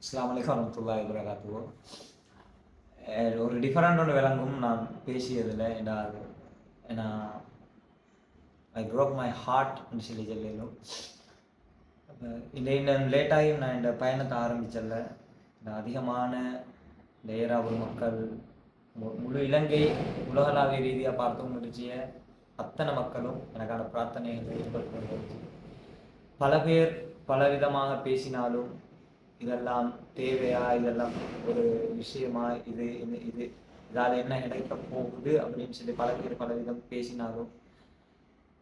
அஸ்ஸலாமு அலைக்கும் வரமத்துல்லா வரகாத்துவோ ஒரு டிஃபரெண்ட் ஒன்று விளங்கும். நான் பேசியதில் ஏன்னா அது ஏன்னா ஐ ப்ரோக் மை ஹார்ட்னு சொல்லி சொல்லிடும் இந்த இன்னும் லேட்டாகியும் நான் இந்த பயணத்தை ஆரம்பிச்சல இந்த அதிகமான இந்த ஏராவூர் மக்கள் முழு இலங்கை உலகளாவிய ரீதியாக பார்த்தவங்க முடிச்சிய அத்தனை மக்களும் எனக்கான பிரார்த்தனைகள் ஏற்படுத்தி பல பேர் பலவிதமாக பேசினாலும் இதெல்லாம் தேவையா? இதெல்லாம் ஒரு விஷயமா? இது இது- இது. இதால் என்ன கிடைக்க போகுது அப்படின்னு சொல்லி பல பேர் பலவிதம் பேசினாலும்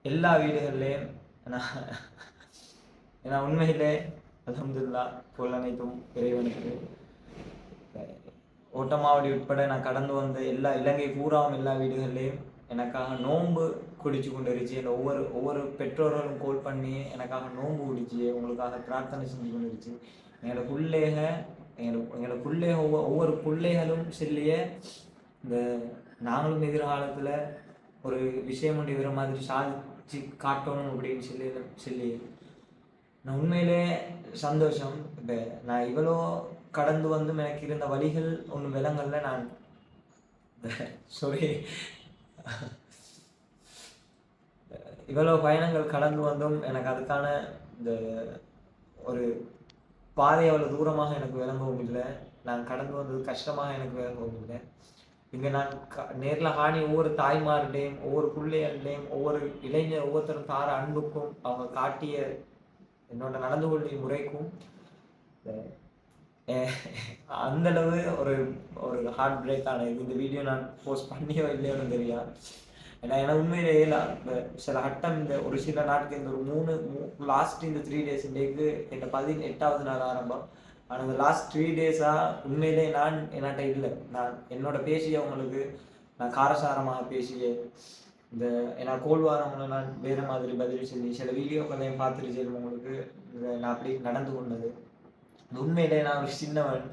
எல்லா வீடுகள்லேயும் நான் ஏன்னா உண்மையிலே அலமதுல்லா புகழ் அனைத்தும் இறைவனுக்கு. ஓட்டமாவடி உட்பட நான் கடந்து வந்த எல்லா இலங்கை பூராவும் எல்லா வீடுகள்லேயும் எனக்காக நோன்பு குடிச்சு கொண்டு இருந்துச்சு இல்லை ஒவ்வொரு ஒவ்வொரு பெற்றோர்களும் கோல் பண்ணி எனக்காக நோன்பு குடிச்சு உங்களுக்காக பிரார்த்தனை செஞ்சு கொண்டு இருந்துச்சு எங்களோட பிள்ளைக எங்களோட எங்களோட பிள்ளைக ஒவ்வொரு ஒவ்வொரு பிள்ளைகளும் சொல்லிய இந்த நாங்களும் எதிர்காலத்தில் ஒரு விஷயம் ஒன்று இவர மாதிரி சாதிச்சு காட்டணும் அப்படின்னு சொல்லி சொல்லி. நான் உண்மையிலே சந்தோஷம். இப்போ நான் இவ்வளோ கடந்து வந்தும் எனக்கு இருந்த வழிகள் ஒன்றும் விலங்கல்ல நான். சாரி இவ்வளோ பயணங்கள் கடந்து வந்தும் எனக்கு அதுக்கான இந்த ஒரு பாதை அவ்வளோ தூரமாக எனக்கு விளங்கவும் இல்லை. நான் கடந்து வந்தது கஷ்டமாக எனக்கு விளங்கவும் இல்லை. இங்கே நான் க நேரில் காணி ஒவ்வொரு தாய்மார்டையும் ஒவ்வொரு பிள்ளைகள்டையும் ஒவ்வொரு இளைஞர் ஒவ்வொருத்தரும் தார அன்புக்கும் அவங்க காட்டிய என்னோட நடந்து கொள்ளும் முறைக்கும் அந்தளவு ஒரு ஒரு ஹார்ட் பிரேக் ஆன இது இந்த வீடியோ நான் போஸ்ட் பண்ணியோ இல்லையோன்னு தெரியாது ஏன்னா எனக்கு உண்மையிலேயே இல்லை சில கட்டம் இந்த ஒரு சில நாட்டுக்கு இந்த ஒரு மூணு லாஸ்ட் இந்த த்ரீ டேஸ் டேக்கு இந்த பதினெட்டாவது நாள் ஆரம்பம். ஆனால் இந்த லாஸ்ட் த்ரீ டேஸாக உண்மையிலே நான் என்கிட்ட இல்லை. நான் என்னோட பேசியவங்களுக்கு நான் காரசாரமாக பேசிய இந்த ஏன்னா கோல்வாரவங்களை நான் வேறு மாதிரி பதில் சொல்லி சில வீடியோக்களையும் பார்த்துட்டு செய்கிறவங்களுக்கு நான் அப்படி நடந்து கொண்டது. உண்மையிலே நான் ஒரு சின்னவன்.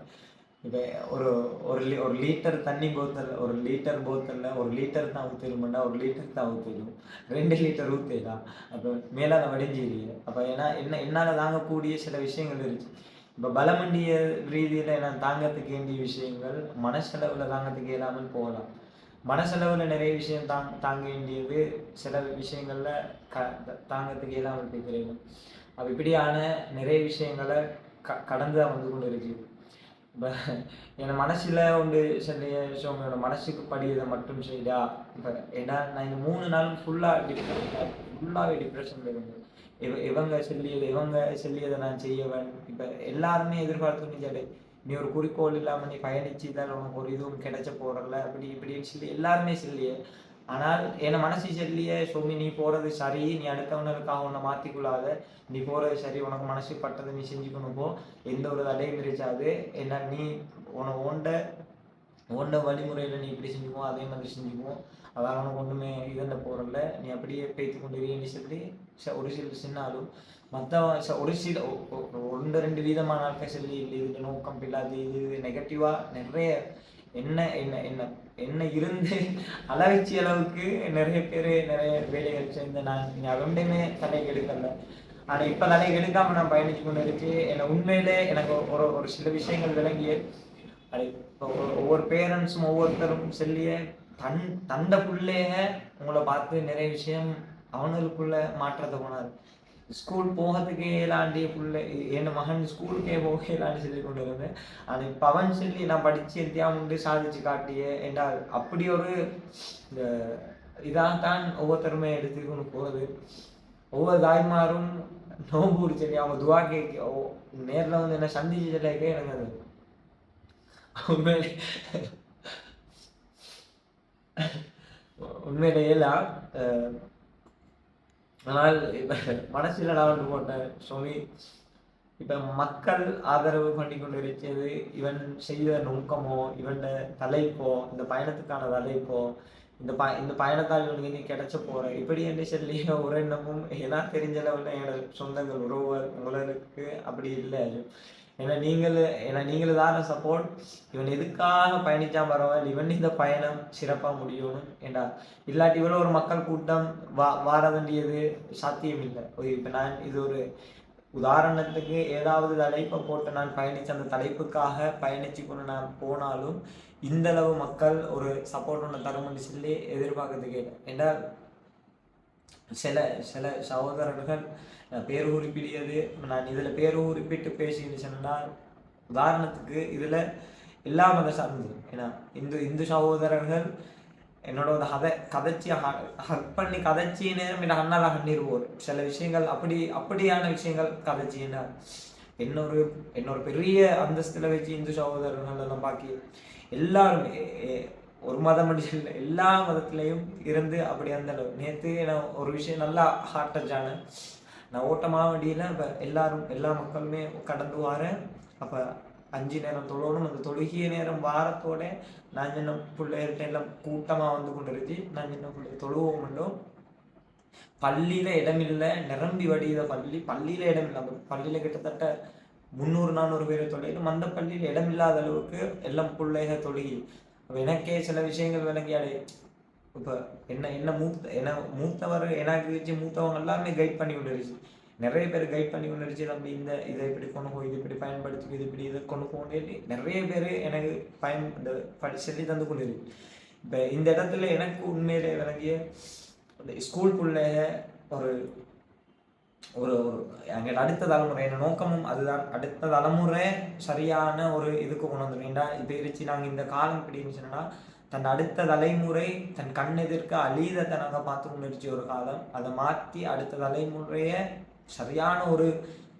இப்போ ஒரு ஒரு லீ ஒரு லிட்டர் தண்ணி போத்தல் ஒரு லிட்டர் போத்தலில் ஒரு லிட்டர் தான் ஊற்றிடுமெண்டா ஒரு லிட்டர் தான் ஊற்றிடும் ரெண்டு லிட்டர் ஊற்றிடலாம் அப்போ மேலால் வடிஞ்சிருங்க அப்போ ஏன்னா என்ன என்னால் தாங்கக்கூடிய சில விஷயங்கள் இருந்துச்சு இப்போ பலமண்டிய ரீதியில் நான் தாங்கத்துக்கு வேண்டிய விஷயங்கள் மனசளவில் தாங்கத்துக்கு இல்லாமல் போகலாம். மனசளவில் நிறைய விஷயம் தாங் தாங்க வேண்டியது சில விஷயங்களில் க தாங்கத்துக்கு இல்லாமல் போய் தெரியும் அப்போ இப்படியான நிறைய விஷயங்களை க கடந்து தான் வந்து கொண்டு இருக்குது இப்போ என் மனசில் உண்டு சொல்லி ஸோ மனசுக்கு படியதை மட்டும் செய்தா இப்போ ஏன்னா நான் இந்த மூணு நாளும் ஃபுல்லாக டிப்ரெஷன் ஃபுல்லாகவே டிப்ரெஷனில் இருந்தேன் இவ இவங்க சொல்லியது இவங்க சொல்லியதை நான் செய்யவன் இப்போ எல்லாருமே எதிர்பார்த்துன்னு சொல்லி நீ ஒரு குறிக்கோள் இல்லாமல் நீ பயணிச்சு தான் உனக்கு ஒரு இதுவும் கிடைச்ச போகிறல அப்படி இப்படின்னு சொல்லி எல்லாருமே சொல்லியே. ஆனால் என் மனசு சரியில்லையே சுமி நீ போறது சரி நீ அடுத்தவனுக்காக உன்னை மாற்றிக்கொள்ளாத நீ போறது சரி உனக்கு மனசு பட்டதை நீ செஞ்சுக்கணும் போ. எந்த ஒரு தடையும் இருக்காது. என்ன நீ உன ஓண்ட ஓண்ட வழிமுறையில் நீ இப்படி செஞ்சுக்குவோம் அதே மாதிரி செஞ்சுக்குவோம் அதான் உனக்கு ஒன்றுமே இதண்ட போகிறல நீ அப்படியே பேத்து கொண்டு இருக்கேன்னு சொல்லி ச- ஒரு சில சின்னாலும் மற்ற ஒரு சில ஒன்று ரெண்டு விதமான ஆட்கள் சொல்லி இல்லை இது நோக்கம் இல்லாது இது நெகட்டிவாக நிறைய என்ன என்ன என்ன என்ன இருந்து அளவச்சி அளவுக்கு நிறைய பேர் நிறைய வேலைகள் சேர்ந்து நான் இனி அவன்டையுமே தலை எடுக்கல. ஆனால் இப்போ தலை எடுக்காமல் நான் பயணிச்சு கொண்டு இருக்கு என்னை உண்மையிலே எனக்கு ஒரு ஒரு சில விஷயங்கள் விளங்கிய அது இப்போ ஒவ்வொரு- பேரண்ட்ஸும் ஒவ்வொருத்தரும் சொல்லிய தன் தந்த பிள்ளைய உங்களை பார்த்து நிறைய விஷயம் அவனுக்குள்ள மாற்றத்தை போனார் ஸ்கூல் போகிறதுக்கே இயலாண்டிய பிள்ளை என் மகன் ஸ்கூலுக்கே போக இயலான்னு சொல்லி கொண்டு இருந்தேன் ஆனால் இப்போ அவன் சொல்லி நான் படித்து எத்தியா உண்டு சாதிச்சு காட்டிய என்றால் அப்படி ஒரு இந்த தான் ஒவ்வொருத்தருமே எடுத்துக்கொண்டு போகிறது ஒவ்வொரு தாய்மாரும் நோம்பு சொல்லி அவங்க துவா கேட்க நேரில் வந்து என்ன சந்திச்சு சொல்லிக்க எனக்கு அது உண்மையிலே உண்மையிலேயெல்லாம் ஆனால் இப்போ மனசில் நான் போட்ட போட்டேன் இப்போ மக்கள் ஆதரவு பண்ணி கொண்டு இருக்கிறது இவன் செய்த நோக்கமோ இவன் தலைப்போ இந்த பயணத்துக்கான தலைப்போ இந்த ப இந்த பயணத்தால் இவனுக்கு நீ கிடைச்ச போற இப்படி என்று சொல்லி ஒரு எண்ணமும் ஏன்னா தெரிஞ்ச லெவலில் என்னோட சொந்தங்கள் உறவுகள் உங்களுக்கு அப்படி இல்லை. ஏன்னா நீங்கள் ஏன்னா நீங்கள் தான சப்போர்ட் இவன் எதுக்காக பயணிச்சா பரவாயில்ல இவன் இந்த பயணம் சிறப்பாக முடியணும் ஏண்டா இல்லாட்டி இவ்வளோ ஒரு மக்கள் கூட்டம் வா வார வேண்டியது சாத்தியம் இல்லை இப்போ நான் இது ஒரு உதாரணத்துக்கு ஏதாவது தலைப்பை போட்டு நான் பயணிச்ச அந்த தலைப்புக்காக பயணிச்சு கொண்டு நான் போனாலும் இந்தளவு மக்கள் ஒரு சப்போர்ட் ஒன்று தரும்னு சொல்லி எதிர்பார்க்கறதுக்கு இல்லை ஏன்னா சில சில சகோதரர்கள் நான் பேர் குறிப்பிடியது. நான் இதில் பேர் குறிப்பிட்டு பேசின்னு சொன்னால் உதாரணத்துக்கு இதில் எல்லா மத சார்ந்தது. ஏன்னா இந்து இந்து சகோதரர்கள் என்னோட ஒரு கதை கதைச்சி ஹக் பண்ணி கதைச்சி நேரம் என் அண்ணால கண்ணிருவோர் சில விஷயங்கள் அப்படி அப்படியான விஷயங்கள் கதைச்சின்னா இன்னொரு இன்னொரு பெரிய அந்தஸ்தில் வச்சு இந்து சகோதரர்கள் எல்லாம் பாக்கி எல்லாருமே ஒரு மதம் மட்டும் இல்லை எல்லா மதத்துலேயும் இருந்து அப்படி அந்த அளவு. நேற்று நான் ஒரு விஷயம் நல்லா ஹார்ட் டச் ஆனேன். நான் ஓட்டமாக வண்டியில் இப்போ எல்லாரும் எல்லா மக்களுமே கடந்து வாரேன். அப்போ அஞ்சு நேரம் தொழணும். அந்த தொழுகிய நேரம் வாரத்தோட நான் சின்ன பிள்ளைகள்ட்ட எல்லாம் கூட்டமாக வந்து கொண்டு இருந்துச்சு நான் சின்ன பிள்ளை தொழுவோம் மட்டும் பள்ளியில் இடமில்லை. நிரம்பி வடிகிற பள்ளி. பள்ளியில் இடமில்லை. பள்ளியில் கிட்டத்தட்ட முந்நூறு நானூறு பேர் தொழிலும் அந்த பள்ளியில் இடமில்லாத அளவுக்கு எல்லாம் பிள்ளைக தொழுகி எனக்கே சில விஷயங்கள் விளங்கியாடு. இப்போ என்ன என்ன மூத்த என்ன மூத்தவர் எனக்கு வச்சு மூத்தவங்க எல்லாருமே கைட் பண்ணி கொண்டுருச்சு நிறைய பேர் கைட் பண்ணி கொண்டுருச்சு நம்ம இந்த இதை இப்படி கொண்டு போய் இது இப்படி பயன்படுத்தி இது இப்படி இதை கொண்டு போகணும் நிறைய பேர் எனக்கு பயன் இந்த படி சொல்லி தந்து கொண்டு இப்போ இந்த இடத்துல எனக்கு உண்மையிலே விளங்கிய இந்த ஸ்கூல் பிள்ளைய ஒரு ஒரு ஒரு எங்கள் அடுத்த தலைமுறை என்ன நோக்கமும் அதுதான். அடுத்த தலைமுறை சரியான ஒரு இதுக்கு கொண்டு வந்துடும் இப்போ இருச்சு நாங்கள் இந்த காலம் இப்படி இருந்துச்சுன்னா தன் அடுத்த தலைமுறை தன் கண் எதிர்க்க அழியதை நாங்கள் பார்த்து கொண்டு இருந்துச்சு ஒரு காலம். அதை மாற்றி அடுத்த தலைமுறையை சரியான ஒரு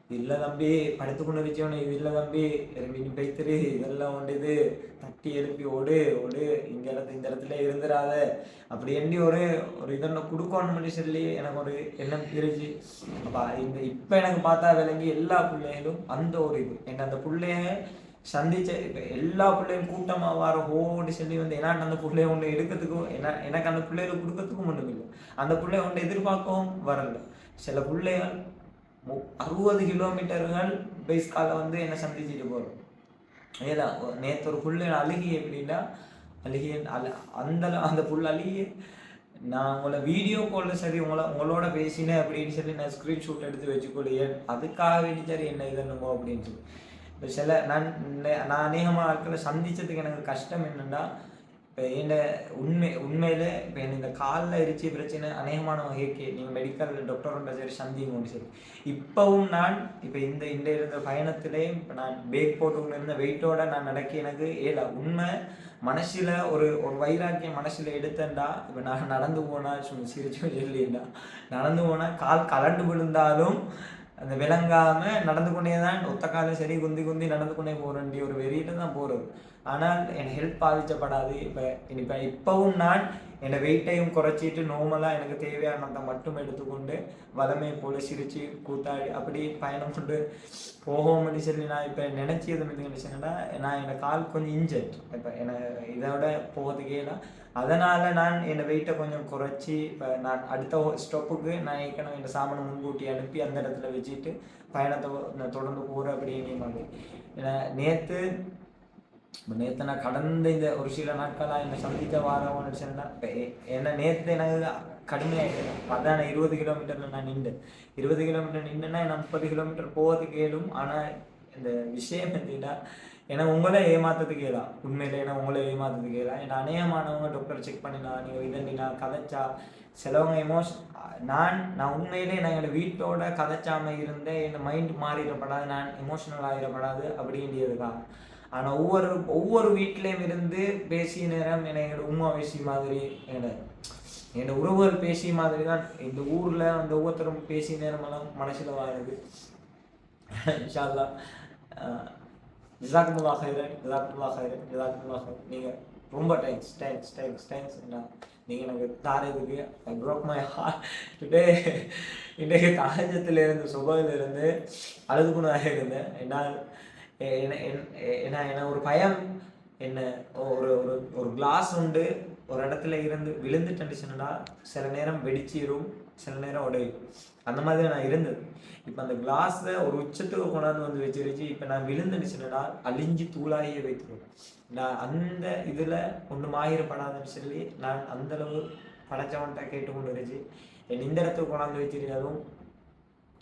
இல்லை தம்பி படுத்து கொண்டு இது இல்லை தம்பி. எழுப்பி நீ பைத்திரு இதெல்லாம் ஒன்று இது. தட்டி எழுப்பி ஓடு ஓடு. இங்கே இடத்து இந்த இடத்துல இருந்துடாத. அப்படி எண்ணி ஒரு ஒரு இதொன்று கொடுக்கணும்னு சொல்லி எனக்கு ஒரு எண்ணம் இருந்துச்சு. அப்போ இந்த இப்போ எனக்கு பார்த்தா விளங்கி எல்லா பிள்ளைகளும் அந்த ஒரு இது. என்ன அந்த பிள்ளைய சந்திச்ச இப்போ எல்லா பிள்ளையும் கூட்டமாக வர ஓடி சொல்லி வந்து ஏன்னா அந்த பிள்ளைய ஒன்று எடுக்கிறதுக்கும் என்ன எனக்கு அந்த பிள்ளைகளுக்கு கொடுக்கறதுக்கும் ஒன்றும் இல்லை அந்த பிள்ளைய ஒன்று எதிர்பார்க்கவும் வரல. சில பிள்ளைகள் அறுபது கிலோமீட்டர்கள் பைஸ் காலில் வந்து என்னை சந்திச்சுட்டு போகிறோம் ஏதா நேற்று ஒரு புல் அழுகி எப்படின்னா அழுகிய அல அந்த அந்த புல் அழுகி நான் உங்களை வீடியோ காலில் சரி உங்களை உங்களோட பேசினேன் அப்படின்னு சொல்லி நான் ஸ்க்ரீன்ஷாட் எடுத்து வச்சுக்கொள்ளையே அதுக்காக வேண்டி சரி என்ன இதுன்னுமோ அப்படின்னு சொல்லி. இப்போ சில நான் நே- நான் அநேகமாக ஆட்களை சந்தித்ததுக்கு எனக்கு கஷ்டம் என்னென்னா இப்போ என்ன உண்மை உண்மையில் இப்போ எனக்கு இந்த காலில் எரிச்சி பிரச்சனை அநேகமான வகைக்கு நீங்கள் மெடிக்கல் டாக்டரோட சரி சந்திங்க ஒன்று சரி இப்போவும் நான் இப்போ இந்த இந்த இருந்த பயணத்திலே இப்போ நான் பேக் போட்டு கொண்டு இருந்த வெயிட்டோட நான் நடக்க எனக்கு ஏல உண்மை மனசில் ஒரு ஒரு வைராக்கியம் மனசில் எடுத்தேன்டா. இப்போ நான் நடந்து போனால் சும்மா சிரிச்சு சொல்லிடா நடந்து போனால் கால் கலண்டு விழுந்தாலும் அந்த விளங்காமல் நடந்து கொண்டே தான் ஒத்த காலம் சரி குந்தி குந்தி நடந்து கொண்டே போகிறேன்டி ஒரு வெறியில தான் போகிறது ஆனால் என் ஹெல்த் பாதிக்கப்படாது. இப்போ இப்போ இப்போவும் நான் என்னை வெயிட்டையும் குறைச்சிட்டு நார்மலாக எனக்கு தேவையானதை மட்டும் எடுத்துக்கொண்டு வளமை போல சிரித்து கூத்தாடி அப்படி பயணம் கொண்டு போகும்னு சொல்லி நான் இப்போ நினச்சது வந்து நினச்சேன்னா நான் என்னை கால் கொஞ்சம் இன்ஜெக்ட் இப்போ என்னை இதோட போகிறதுக்கே இல்லை. அதனால் நான் என்னை வெயிட்டை கொஞ்சம் குறைச்சி இப்போ நான் அடுத்த ஸ்டெப்புக்கு நான் ஏற்கனவே இந்த சாமானை முன்கூட்டி அனுப்பி அந்த இடத்துல வச்சுட்டு பயணத்தை நான் தொடர்ந்து போகிறேன் அப்படிங்கிற மாதிரி நேற்று நேற்று நான் கடந்த இந்த ஒரு சில நாட்களாக என்னை சந்தித்த வாரம் நினச்சேன்னா என்ன நேற்று எனக்கு கடுமையாகிட்டேன் அதான் நான் இருபது கிலோமீட்டரில் நான் நின்றேன் இருபது கிலோமீட்டர் நின்றுன்னா நான் முப்பது கிலோமீட்டர் போகிறதுக்கு ஏழும் ஆனால் இந்த விஷயம் எப்படின்னா ஏன்னா உங்களே ஏமாத்துறதுக்கு ஏதா உண்மையில் ஏன்னா உங்களே ஏமாத்துறதுக்கு ஏதா ஏன்னா அநேகமானவங்க டாக்டர் செக் பண்ணினா நீங்கள் இதண்டினா கதைச்சா சிலவங்க எமோஷ் நான் நான் உண்மையிலே நான் என்னோட வீட்டோட கதைச்சாமல் இருந்தேன் என் மைண்ட் மாறிடப்படாது நான் எமோஷனல் ஆகிடப்படாது அப்படின்றதுக்காக ஆனால் ஒவ்வொரு ஒவ்வொரு வீட்டிலையும் இருந்து பேசிய நேரம் என்னை என்னோட உமா பேசி மாதிரி என்னோட என்னோட உறவுகள் பேசிய மாதிரி தான் இந்த ஊரில் அந்த ஒவ்வொருத்தரும் பேசிய நேரமெல்லாம் மனசில் வாழுது. இன்ஷால்லா ஜிசாக்குமுல்லா ஹைரன் ஜிசாக்குமுல்லா ஹைரன் ஜிசாக்குமுல்லா ஹைரன் நீங்கள் ரொம்ப தேங்க்ஸ் தேங்க்ஸ் தேங்க்ஸ் தேங்க்ஸ் நீங்கள் எனக்கு தாரதுக்கு I broke my heart today இன்றைக்கு தாஜத்தில் இருந்து அழுதுகுணாக இருந்தேன். என்னால் என்ன என்- என்ன ஒரு பயம் என்ன ஒரு ஒரு ஒரு கிளாஸ் உண்டு ஒரு இடத்துல இருந்து விழுந்துட்டுச்சுன்னா சில நேரம் வெடிச்சிடும் சில நேரம் உடையும். அந்த மாதிரி நான் இருந்தது. இப்போ அந்த கிளாஸை ஒரு உச்சத்துக்கு கொண்டாந்து வந்து வச்சிருச்சு இப்போ நான் விழுந்துடுச்சுன்னா அழிஞ்சு தூளாகியே வைத்துருவேன் நான் அந்த இதில் ஒன்றும் ஆகிரப்படாதுன்னு சொல்லி நான் அந்த அளவு படைச்சவன்கிட்ட கேட்டுக்கொண்டு இருந்துச்சு. என் இந்த இடத்துக்கு கொண்டாந்து வச்சிருந்தாலும்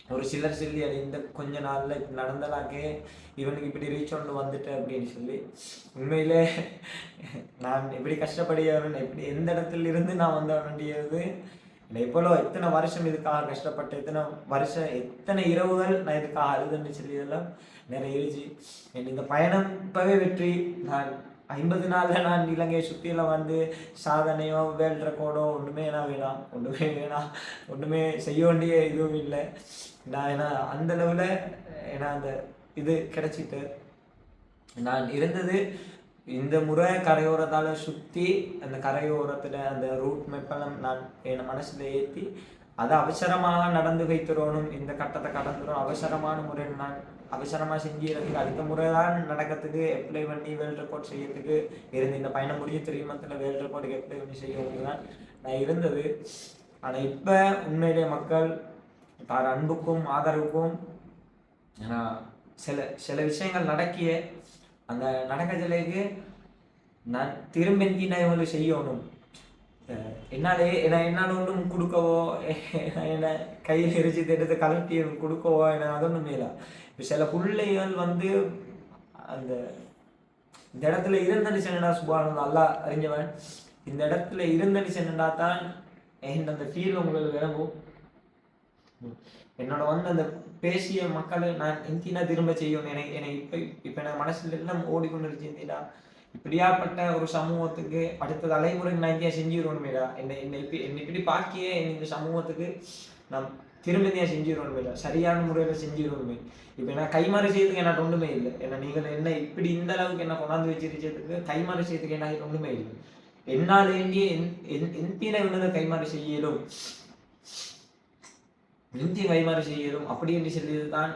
ஒரு சிலர் சொல்லி அது இந்த கொஞ்ச நாளில் இப்படி நடந்தலாக்கே இவனுக்கு இப்படி ரீச் ஒன்று வந்துட்டு அப்படின்னு சொல்லி உண்மையிலே நான் எப்படி கஷ்டப்படுகிறவன் எப்படி எந்த இடத்துல இருந்து நான் வந்த வேண்டியது எவ்வளோ எத்தனை வருஷம் இதுக்காக கஷ்டப்பட்டு எத்தனை வருஷம் எத்தனை இரவுகள் நான் இதுக்காக அழுதுன்னு சொல்லி இதெல்லாம் நிறைய இருந்துச்சு என் இந்த பயணம் இப்போவே வெற்றி. நான் ஐம்பது நாளில் நான் இலங்கையை சுற்றியில் வந்து சாதனையோ வேர்ல்ட் ரெக்கார்டோ ஒன்றுமே என்ன வேணாம். ஒன்றுமே வேணாம். ஒன்றுமே செய்ய வேண்டிய இதுவும் இல்லை. நான் ஏன்னா அந்த லெவலில் ஏன்னா அந்த இது கிடச்சிட்டு நான் இருந்தது இந்த முறை கரையோரத்தால் சுற்றி அந்த கரையோரத்தில் அந்த ரூட் மேப்பெல்லாம் நான் என் மனசில் ஏற்றி அதை அவசரமாக நடந்து வைத்துறோனும் இந்த கட்டத்தை கடந்துடும் அவசரமான முறையில் நான் அவசரமாக செஞ்சுறதுக்கு அடுத்த முறை தான் நடக்கிறதுக்கு அப்ளை பண்ணி வேர்ல்ட் ரெக்கார்ட் செய்யறதுக்கு இருந்து இந்த பயணம் முடிஞ்ச மந்தில் வேர்ல்ட் ரெக்கார்டுக்கு அப்ளை பண்ணி செய்யறதுக்கு தான் நான் இருந்தது. ஆனால் இப்போ உண்மையிலே மக்கள் தார் அன்புக்கும் ஆதரவுக்கும் ஏன்னா சில சில விஷயங்கள் நடக்கிய. அந்த நடக்க சிலைக்கு நான் திரும்பி நான் இவங்களுக்கு செய்யணும். என்னாலே என்ன என்னால் ஒன்றும் கொடுக்கவோ என்ன கையில் எரிச்சு எடுத்து கலட்டி கொடுக்கவோ என்ன அதொன்றும் இல்லை. இப்போ சில பிள்ளைகள் வந்து அந்த இந்த இடத்துல இருந்தடி சென்னடா சுபானது நல்லா அறிஞ்சவன். இந்த இடத்துல இருந்தடி சென்னடா தான் என் அந்த ஃபீல் உங்களுக்கு விளங்கும். என்னோட வந்து அந்த பேசிய மக்களை நான் எந்தினா திரும்ப செய்யணும் எனக்கு எனக்கு இப்போ இப்போ எனக்கு மனசுல எல்லாம் ஓடிக்கொண்டு இருந்தீடா இப்படியாப்பட்ட ஒரு சமூகத்துக்கு அடுத்த தலைமுறை நான் இந்தியா செஞ்சிடணுமேடா என்னை என்னை இப்படி என்னை இப்படி பாக்கியே இந்த சமூகத்துக்கு நான் திருமதியாக இந்தியா செஞ்சிடணுமேடா சரியான முறையில் செஞ்சிடணுமே இப்போ நான் கைமாறு செய்யறதுக்கு எனக்கு ஒன்றுமே இல்லை. ஏன்னா நீங்கள் என்ன இப்படி இந்த அளவுக்கு என்ன கொண்டாந்து வச்சிருச்சதுக்கு கைமாறு செய்யறதுக்கு என்ன ஒன்றுமே இல்லை. என்னால் வேண்டிய எந்தின விழுந்த கைமாறு செய்யலும். நித்திய கைமாறு செய்யலும். அப்படி என்று சொல்லியது தான்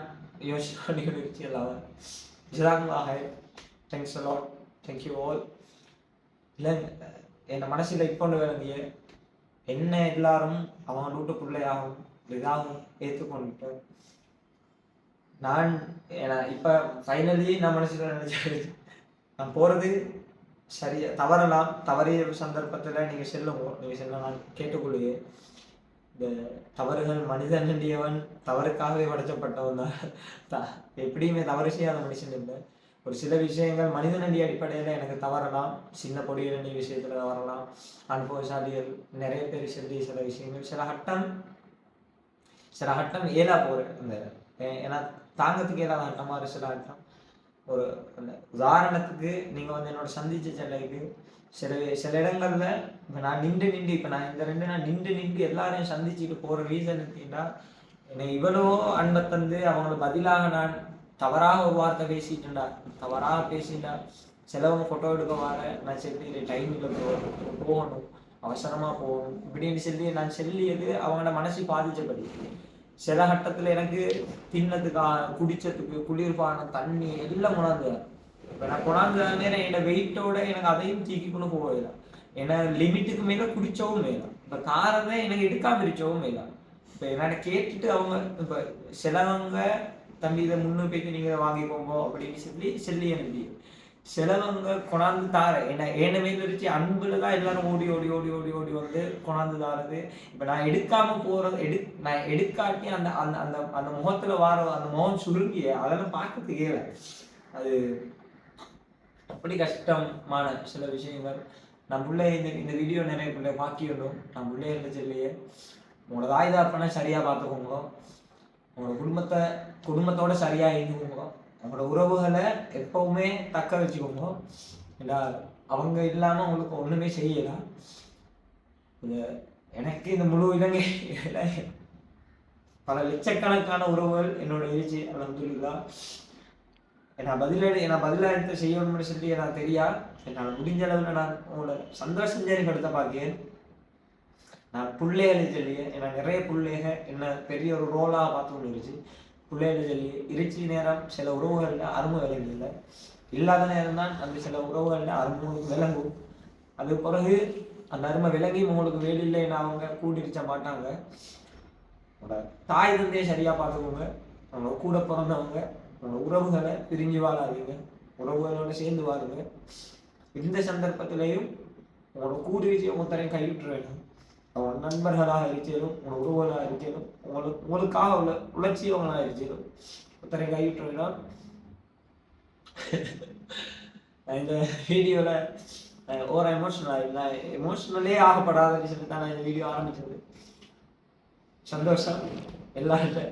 யோசிச்சு பண்ணி கொண்டிருச்சு எல்லாம். தேங்க்ஸ் அலாட் தேங்க்யூ ஆல் இல்லை என் மனசில் இப்போ ஒன்று விளங்கிய என்ன எல்லாரும் அவன் வீட்டு பிள்ளையாகும் இதாகவும் ஏற்றுக்கொண்டு நான் இப்போ ஃபைனலி நான் மனசில் நினைச்சது நான் போகிறது சரியா தவறலாம். தவறிய சந்தர்ப்பத்தில் நீங்கள் செல்லுங்க நீங்கள் செல்ல நான் கேட்டுக்கொள்ளுங்க இந்த தவறுகள் மனிதன் தவறுக்காகவே படைக்கப்பட்டவன் தான். த- எப்படியுமே தவறு செய்யாத மனுஷன் இல்லை. ஒரு சில விஷயங்கள் மனிதனடி அடிப்படையில் எனக்கு தவறலாம். சின்ன பொடியிலடி விஷயத்தில் தவறலாம். அனுபவசாலிகள் நிறைய பேர் சொல்லி சில விஷயங்கள். சில ஹட்டம் சில ஹட்டம் ஏலா போகிற இந்த ஏன்னா தாங்கத்துக்கு ஏதாவது ஹட்டமாக இருக்கு சில ஹட்டம். ஒரு உதாரணத்துக்கு நீங்கள் வந்து என்னோட சந்திச்ச சிலைக்கு சில சில இடங்கள்ல இப்போ நான் நின்று நின்று இப்போ நான் இந்த ரெண்டு நான் நின்று நின்று எல்லாரையும் சந்திச்சுட்டு போகிற ரீசன் எப்படின்னா என்னை இவ்வளோ அன்பை தந்து அவங்களுக்கு பதிலாக நான் தவறாக ஒரு வார்த்தை பேசிட்டேன்டா தவறாக பேசிட்டா சிலவங்க ஃபோட்டோ எடுக்க வர நான் சரி டைம் இல்லை போகணும் போகணும் அவசரமாக போகணும். இப்படின்னு சொல்லி நான் சொல்லியது அவங்களோட மனசு பாதிச்சபடி. சில கட்டத்தில் எனக்கு தின்னதுக்கா குடிச்சதுக்கு குளிர்பானம் தண்ணி எல்லாம் கொண்டாந்து இப்போ நான் கொண்டாந்து நேரம் என்னோட வெயிட்டோட எனக்கு அதையும் தீக்கிக்கணும் போகல ஏன்னா லிமிட்டுக்கு மேலே குடிச்சவும் மேல இப்போ காரத்தை எனக்கு எடுக்காம இருக்கவும் மேல இப்போ என்னோட கேட்டுட்டு அவங்க இப்போ சிலவங்க தம்பி இதை முன்னு போய்க்கு நீங்கள் இதை வாங்கிக்கோங்க அப்படின்னு சொல்லி சொல்லி அனுப்பி. சிலவங்க கொண்டாந்து தார என்ன ஏன மேல இருச்சு அன்புல தான் எல்லாரும் ஓடி ஓடி ஓடி ஓடி ஓடி வந்து கொண்டாந்து தாரது. இப்போ நான் எடுக்காம போறது எடு நான் எடுக்காட்டி அந்த அந்த அந்த அந்த முகத்துல வார அந்த முகம் சுருங்கிய அதெல்லாம் பார்க்கறதுக்கு இல்லை. அது அப்படி கஷ்டமான சில விஷயங்கள். நம்ம பிள்ளை இந்த இந்த வீடியோ நிறைய பிள்ளை பாக்கிடணும் நான் பிள்ளை இருந்த இல்லையே உங்களோட தாய்தாப்பனை சரியா பார்த்துக்கோங்களோ உங்களோட குடும்பத்தை குடும்பத்தோட சரியா இருந்துக்கோங்க உங்களோட உறவுகளை எப்பவுமே தக்க வச்சுக்கோங்க. இல்லை அவங்க இல்லாம உங்களுக்கு ஒண்ணுமே செய்யலாம் எனக்கு இந்த முழு இலங்கை பல லட்சக்கணக்கான உறவுகள் என்னோட இருந்துச்சு அலமதுல்லா நான் பதிலடி நான் பதிலாக செய்யணும்னு சொல்லி நான் தெரியா. என்னால் முடிஞ்ச அளவில் நான் உங்களை சந்தோஷம் சரி இடத்த பார்க்கேன் நான் பிள்ளைகள் சொல்லி ஏன்னா நிறைய பிள்ளைக என்ன பெரிய ஒரு ரோலாக பார்த்து கொண்டு இருந்துச்சு. பிள்ளைகள் சொல்லி இருச்சி நேரம் சில உறவுகளில் அருமை விலங்கு இல்லை. இல்லாத நேரம் தான் அந்த சில உறவுகளில் அருமை விளங்கும். அது பிறகு அந்த அருமை விளங்கி உங்களுக்கு வெளியில் அவங்க கூட்டிருச்ச மாட்டாங்க. தாய் இருந்தே சரியாக பார்த்துக்கோங்க. அவங்க கூட பிறந்தவங்க உங்களோட உறவுகளை பிரிஞ்சு வாழாதீங்க. உறவுகளோட சேர்ந்து வாருங்க இந்த சந்தர்ப்பத்திலையும் உங்களோட கூடிருச்சு ஒருத்தரையும் கைவிட்டுற வேணும் அவங்க நண்பர்களாக இருக்கிறோம் உங்களோட உறவுகளாக இருக்கிறோம் உங்களுக்கு உங்களுக்காக உள்ள உழைச்சியவங்களாக இருக்கிறோம் ஒருத்தரை கைவிட்டுறீங்கன்னா இந்த வீடியோவில் ஓர எமோஷனல் நான் எமோஷனலே ஆகப்படாதுன்னு சொல்லி தான் நான் இந்த வீடியோ ஆரம்பிச்சது. சந்தோஷம். எல்லார்கிட்ட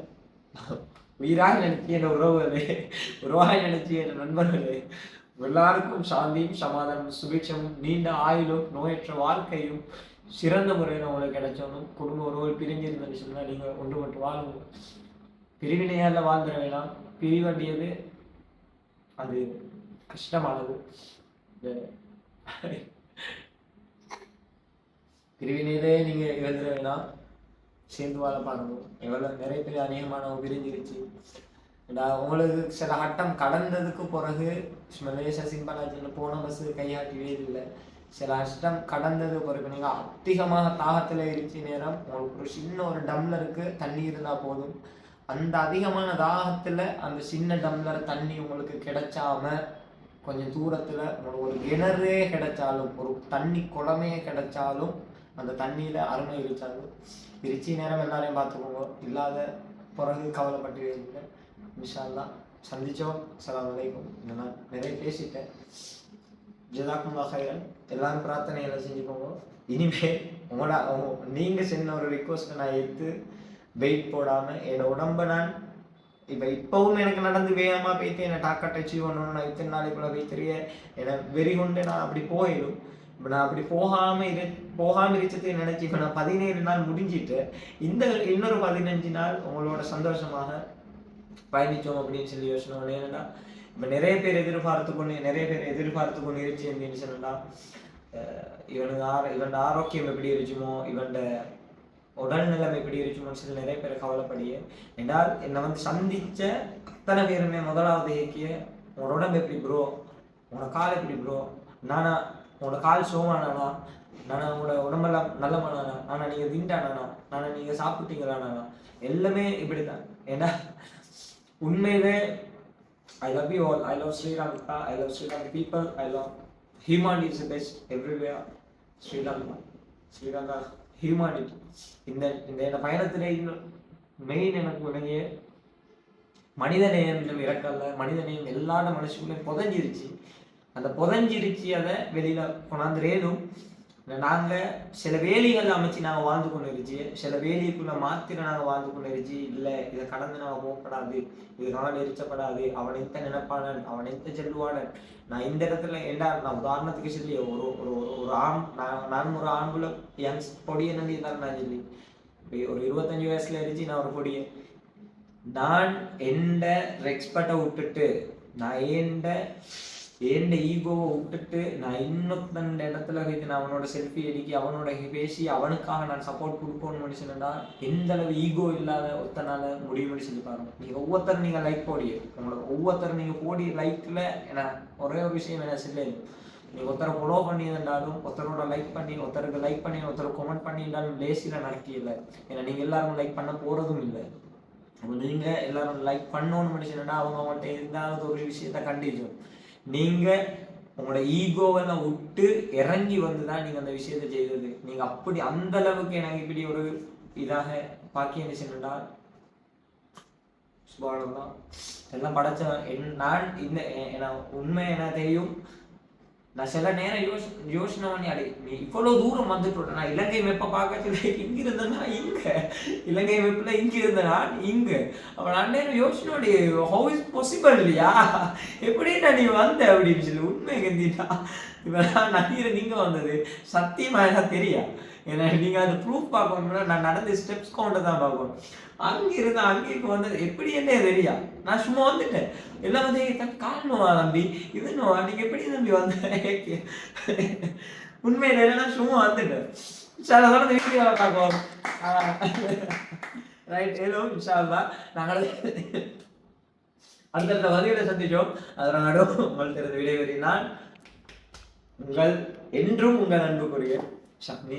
உயிராக நினைச்சி என் உறவுகளே உறவாக நினைச்சி என் நண்பர்களே எல்லாருக்கும் சாந்தியும் சமாதானம் சுபிட்சமும் நீண்ட ஆயுளும் நோயற்ற வாழ்க்கையும் சிறந்த முறையில் உங்களுக்கு கிடைச்சோனும் குடும்ப உறவுகள் பிரிஞ்சிருந்தேன்னு சொன்னால் நீங்கள் ஒன்று மட்டும் வாழுங்க பிரிவினையால் வாழ்ந்துட வேணாம். பிரிவண்டியது அது கஷ்டமானது. இந்த பிரிவினையிலே நீங்கள் இழந்துட வேணாம். சேர்ந்து வாழ பாருங்க எவ்வளோ நிறைய பேர் அநேகமானவங்க பிரிஞ்சிருச்சு. உங்களுக்கு சில ஆட்டம் கடந்ததுக்கு பிறகு மலேசியா சிம்பாலாஜியில் போன பஸ்ஸு கையாட்டவே இல்லை. சில அஷ்டம் கடந்தது பிறகு நீங்கள் அதிகமாக தாகத்தில் இருந்துச்சு நேரம் உங்களுக்கு ஒரு சின்ன ஒரு டம்ளருக்கு தண்ணி இருந்தால் போதும். அந்த அதிகமான தாகத்தில் அந்த சின்ன டம்ளர் தண்ணி உங்களுக்கு கிடைச்சாம கொஞ்சம் தூரத்தில் உங்களுக்கு ஒரு கிணறே கிடைச்சாலும் ஒரு தண்ணி குளமே கிடைச்சாலும் அந்த தண்ணியில் அருமை இருச்சாலும் பிரிச்சி நேரம் எல்லாரையும் பார்த்துக்கோங்க. இல்லாத பிறகு கவலைப்பட்டு விஷால் தான் சந்திச்சோம். அஸ்ஸலாமு அலைக்கும். நான் நிறைய பேசிட்டேன். ஜதாக்குல்லா ஹைரன் எல்லாரும் பிரார்த்தனைகளை செஞ்சுக்கோங்க இனிமேல் உங்களோட நீங்கள் நீங்க ஒரு ரிக்வஸ்ட்டை நான் எடுத்து வெயிட் போடாமல் என்னோட உடம்பை நான் இப்போ இப்போவும் எனக்கு நடந்து வேகமாக போயிட்டு என்னை டாக்கட் அச்சீவ் பண்ணணும் நான் இத்தனை நாளைக்குள்ள வைத்திரிய என்னை வெறி கொண்டு நான் அப்படி போயிடும் இப்போ நான் அப்படி போகாமல் இரு போகாமல் இருக்கிறதை நினச்சி இப்போ நான் பதினேழு நாள் முடிஞ்சிட்டு இந்த இன்னொரு பதினஞ்சு நாள் உங்களோட சந்தோஷமாக பயணித்தோம் அப்படின்னு சொல்லி யோசனை பண்ணேன். இப்போ நிறைய பேர் எதிர்பார்த்து கொண்டு நிறைய பேர் எதிர்பார்த்து கொண்டு இருந்துச்சு அப்படின்னு சொன்னால் இவனுக்கு ஆர இவன் ஆரோக்கியம் எப்படி இருக்குமோ இவன் உடல்நிலைமை எப்படி இருக்குமோன்னு சொல்லி நிறைய பேர் கவலைப்படிய என்றால் என்னை வந்து சந்திச்ச அத்தனை பேருமே முதலாவது இயக்கிய உன்னோட உடம்பு எப்படி ப்ரோ உன்னோட கால் எப்படி ப்ரோ நானா உன்னோட கால் சோமானானா? நானா உங்களோட உடம்பெல்லாம் நல்ல நல்லமானானா நானா நீங்கள் திண்டானானா? நானா நீங்கள் சாப்பிட்டீங்களானா எல்லாமே இப்படி தான் ஏன்னா உண்மையிலே I love you all I love Sri Lanka I love Sri Lanka people I love humanity is best everywhere Sri Lanka Sri Lanka humanity இந்த இந்த இந்த பயணத்திலே மெயின் எனக்கு விளங்கிய மனிதநேயம் இன்னும் இறக்கல மனிதநேயம் எல்லா மனுஷங்களும் புதஞ்சிருச்சு. அந்த புதஞ்சிருச்சு அதை வெளியில கொண்டாந்துரேதும் நாங்கள் சில வேலிகள் அமைச்சு நாங்கள் வாழ்ந்து கொண்டு இருந்துச்சு சில வேலைக்குள்ளே மாத்திர நாங்கள் வாழ்ந்து கொண்டு இருந்துச்சு இல்லை இதை கடந்து நாங்கள் போகப்படாது இது நான் எரிச்சப்படாது அவன் எந்த நினைப்பாளன் அவன் எந்த செல்லுவானன்? நான் இந்த இடத்துல ஏண்டா நான் உதாரணத்துக்கு சொல்லி ஒரு ஒரு ஒரு- ஆண் நான் நான் ஒரு ஆண்குள்ள என் பொடியை நம்பி தான் நான் சொல்லி ஒரு இருபத்தஞ்சு வயசுல இருந்துச்சு நான் ஒரு பொடியை. நான் எந்த ரெக்ஸ்பர்ட்டை விட்டுட்டு நான் எந்த ஏண்ட ஈகோவை விட்டுட்டு நான் இன்னொருத்தன் இடத்துல இது நான் அவனோட செல்ஃபி அடிக்கி அவனோட பேசி அவனுக்காக நான் சப்போர்ட் கொடுக்கணும்னு மனுஷனா எந்த அளவு ஈகோ இல்லாத ஒருத்தனால முடியும்னு சொல்லி பாருங்க. நீங்க ஒவ்வொருத்தரும் நீங்க லைக் போடிய. உங்களோட ஒவ்வொருத்தரும் நீங்க போடி லைக்ல என்ன ஒரே ஒரு விஷயம் என்ன சொல்லு? நீங்க ஒருத்தரை ஃபாலோ பண்ணியிருந்தாலும் ஒருத்தரோட லைக் பண்ணி ஒருத்தருக்கு லைக் பண்ணி ஒருத்தரை கமெண்ட் பண்ணியிருந்தாலும் லேசியில் நடக்கல. ஏன்னா நீங்க எல்லாரும் லைக் பண்ண போறதும் இல்லை. நீங்கள் நீங்க எல்லாரும் லைக் பண்ணணும்னு மனுஷனா அவங்க அவங்கள்ட்ட இருந்தாலும் ஒரு விஷயத்த கண்டிச்சோம் நீங்க உங்களோட ஈகோவெல்லாம் விட்டு இறங்கி வந்து தான் நீங்க அந்த விஷயத்தை செய்தது. நீங்க அப்படி அந்த அளவுக்கு எனக்கு இப்படி ஒரு இதாக பாக்கியம் விஷயம்டா சுபானந்தான் எல்லாம் படைச்சவன். என் நான் இந்த உண்மை என்ன தெரியும். நான் சில நேரம் யோசி யோசனை பண்ணி அடே நீ இவ்வளோ தூரம் வந்துட்டு நான் இலங்கை மெப்ப பார்க்க இங்கே இங்க இருந்தேன்னா இங்க. இலங்கை மெப்பில் இங்க இருந்தேனா இங்கே. அப்போ நான் நேரம் யோசனை ஹவு இஸ் பாசிபிள் இல்லையா எப்படி நான் நீ வந்த? அப்படின்னு சொல்லி உண்மை கந்திட்டா இவன் நடிகர் நீங்க வந்தது. சத்தியமாக எனக்கு தெரியா? ஏன்னா நீங்க அந்த ப்ரூஃப் பார்க்கணும்னா நான் நடந்த ஸ்டெப்ஸ் கொண்டு தான் பார்க்கணும். அங்கே இருந்து அங்கேக்கு வந்து எப்படி என்ன தெரியா? நான் சும்மா வந்துட்டேன். எல்லாம் வந்து "தம்பி, தம்பி? இதுன்னு நீங்கள் நீங்க எப்படி தம்பி வந்த? உண்மையில நான் சும்மா வந்துட்டேன். சார் அதோட வீடியோ பார்க்குவோம் ரைட் ஹலோ இன்ஷால்லா நாங்கள் அடுத்தடுத்த வகையில சந்திச்சோம். அதனால் நடுவும் உங்கள்கிட்ட தெரிந்து உங்கள் என்றும் உங்கள் அன்புக்குரிய ஷக்னி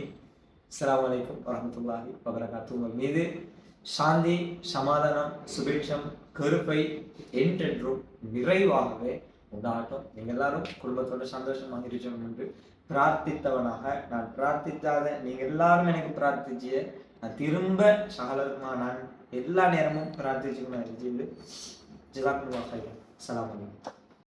அஸ்லாம் வலைக்கம் வரமத்துல்லாஹி வபரகாத்து உங்கள் மீது சாந்தி சமாதானம் சுபிட்சம் கருப்பை என்றென்றும் நிறைவாகவே உண்டாகட்டும். நீங்கள் எல்லாரும் குடும்பத்தோட சந்தோஷமாக இருக்கணும் என்று பிரார்த்தித்தவனாக நான் பிரார்த்தித்தாத நீங்கள் எல்லாரும் எனக்கு பிரார்த்திச்சிய நான் திரும்ப சகலருமா நான் எல்லா நேரமும் பிரார்த்திச்சுக்கணும் ஜில்லாக்குமா சலாம் வலைக்கம்